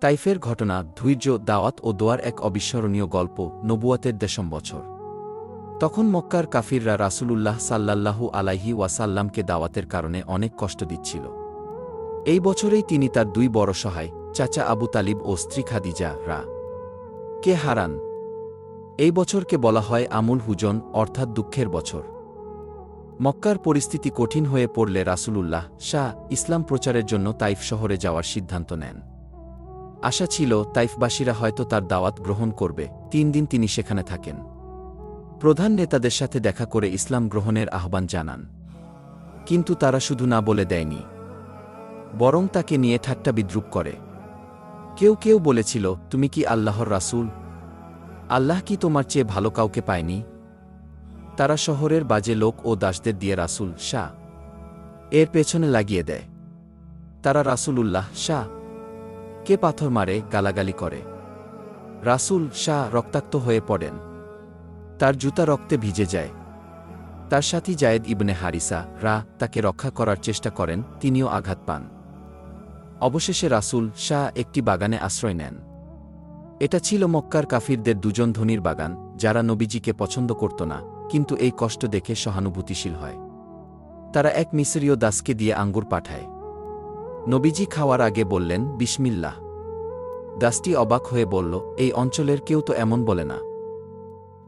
তাইফের ঘটনা, ধৈর্য, দাওয়াত ও দোয়ার এক অবিস্মরণীয় গল্প নবুয়াতের দেশম বছর। তখন মক্কার কাফিররা রাসূলুল্লাহ সাল্লাল্লাহু আলাইহি ওয়াসাল্লামকে দাওয়াতের কারণে অনেক কষ্ট দিচ্ছিল। এই বছরেই তিনি তার দুই বড় সহায়, চাচা আবু তালিব ও স্ত্রী খাদিজা রা। কে হারান? এই বছরকে বলা হয় আমুল হুজন, অর্থাৎ দুঃখের বছর। মক্কার পরিস্থিতি কঠিন হয়ে পড়লে রাসূলুল্লাহ শাহ ইসলাম প্রচারের জন্য তাইফ শহরে যাওয়ার সিদ্ধান্ত নেন। আশা ছিল তাইফবাসীরা হয়তো তার দাওয়াত গ্রহণ করবে। তিন দিন তিনি সেখানে থাকেন। প্রধান নেতাদের সাথে দেখা করে ইসলাম গ্রহণের আহ্বান জানান। কিন্তু তারা শুধু না বলে দেয়নি। বরং তাকে নিয়ে ঠাট্টা বিদ্রুপ করে। কেউ কেউ বলেছিল, তুমি কি আল্লাহর রাসূল? আল্লাহ কি তোমার চেয়ে ভালো কাউকে পায়নি? তারা শহরের বাজে লোক ও দাসদের দিয়ে রাসূল শাহ। এর পেছনে লাগিয়ে দেয়। তারা রাসুল উল্লাহ শাহ। কে পাথর মারে, গালাগালি করে। রাসূল শাহ রক্তাক্ত হয়ে পড়েন। তার জুতা রক্তে ভিজে যায়। তার সাথী জায়েদ ইবনে হারিসা, রা, তাকে রক্ষা করার চেষ্টা করেন, তিনিও আঘাত পান। অবশেষে রাসূল শাহ একটি বাগানে আশ্রয় নেন। এটা ছিল মক্কার কাফিরদের দুজন ধনির বাগান, যারা নবীজিকে পছন্দ করত না, কিন্তু এই কষ্ট দেখে সহানুভূতিশীল হয়। তারা এক মিসরীয় দাসকে দিয়ে আঙ্গুর পাঠায়। নবীজি খাওয়ার আগে বললেন, বিসমিল্লাহ। দাসটি অবাক হয়ে বলল, এই অঞ্চলের কেউ তো এমন বলে না।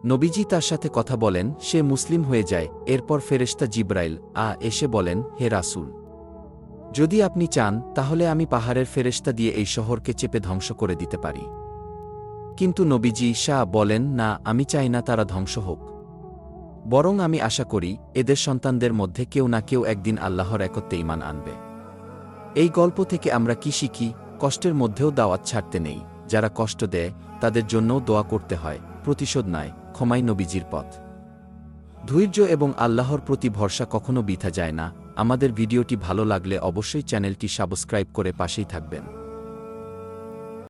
নবীজি তার সাথে কথা বলেন, সে মুসলিম হয়ে যায়। এরপর ফেরেশতা জিব্রাইল, আ, এসে বলেন, হে রাসূল, যদি আপনি চান, তাহলে আমি পাহাড়ের ফেরেশতা দিয়ে এই শহরকে চেপে ধ্বংস করে দিতে পারি। কিন্তু নবীজি শাহ বলেন, না, আমি চাই না তারা ধ্বংস হোক। বরং আমি আশা করি, এদের সন্তানদের মধ্যে কেউ না কেউ একদিন আল্লাহর একত্রে ইমান আনবে। এই গল্প থেকে আমরা কি শিখি, কষ্টের মধ্যেও দাওয়াত ছাড়তে নেই। যারা কষ্ট দেয়, তাদের জন্যও দোয়া করতে হয়, প্রতিশোধ নয় ক্ষমাই নবীজির পথ। ধৈর্য এবং আল্লাহর প্রতি ভরসা কখনো বিথা যায় না। আমাদের ভিডিওটি ভালো লাগলে অবশ্যই চ্যানেলটি সাবস্ক্রাইব করে পাশেই থাকবেন।